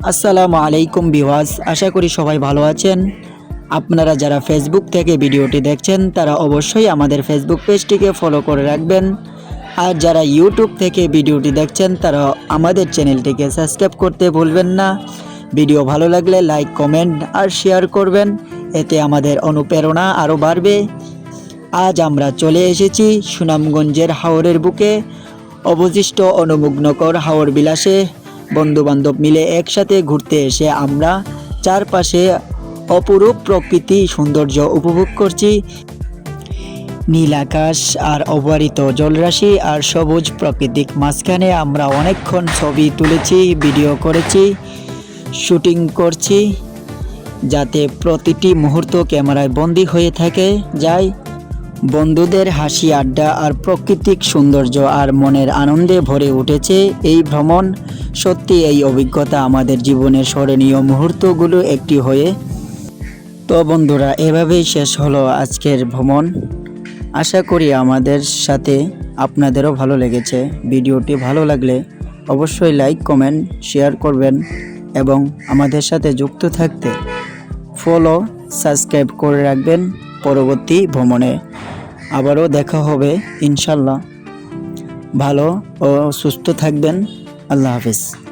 আসসালামু আলাইকুম বিওয়াজ আশা করি সবাই ভালো আছেন। আপনারা যারা ফেসবুক থেকে ভিডিওটি দেখছেন, তারা অবশ্যই আমাদের ফেসবুক পেজটিকে ফলো করে রাখবেন। আর যারা ইউটিউব থেকে ভিডিওটি দেখছেন, তারা আমাদের চ্যানেলটিকে সাবস্ক্রাইব করতে ভুলবেন না। ভিডিও ভালো লাগলে লাইক কমেন্ট আর শেয়ার করবেন। এতে আমাদের অনুপ্রেরণা আরও বাড়বে। আজ আমরা চলে এসেছি সুনামগঞ্জের হাওরের বুকে। অবশিষ্ট অনুমুগ্নকর হাওর বিলাসে বন্ধুবান্ধব মিলে একসাথে ঘুরতে এসে আমরা চারপাশে অপরূপ প্রকৃতি সৌন্দর্য উপভোগ করছি। নীল আকাশ আর অবারিত জলরাশি আর সবুজ প্রাকৃতিক মাঝখানে আমরা অনেকক্ষণ ছবি তুলেছি, ভিডিও করেছি, শুটিং করছি, যাতে প্রতিটি মুহূর্ত ক্যামেরায় বন্দি হয়ে থাকে যায় বন্ধুদের হাসি আড্ডা আর প্রাকৃতিক সৌন্দর্য আর মনের আনন্দে ভরে উঠেছে এই ভ্রমণ। সত্যি এই অভিজ্ঞতা আমাদের জীবনের স্মরণীয় মুহূর্তগুলো একটি হয়ে। তো বন্ধুরা, এভাবেই শেষ হলো আজকের ভ্রমণ। আশা করি আমাদের সাথে আপনাদেরও ভালো লেগেছে। ভিডিওটি ভালো লাগলে অবশ্যই লাইক, কমেন্ট, শেয়ার করবেন এবং আমাদের সাথে যুক্ত থাকতে ফলো সাবস্ক্রাইব করে রাখবেন। পরবর্তী ভ্রমণে। আবারও দেখা হবে ইনশাল্লাহ ভালো ও সুস্থ থাকবেন। আল্লাহ হাফিজ।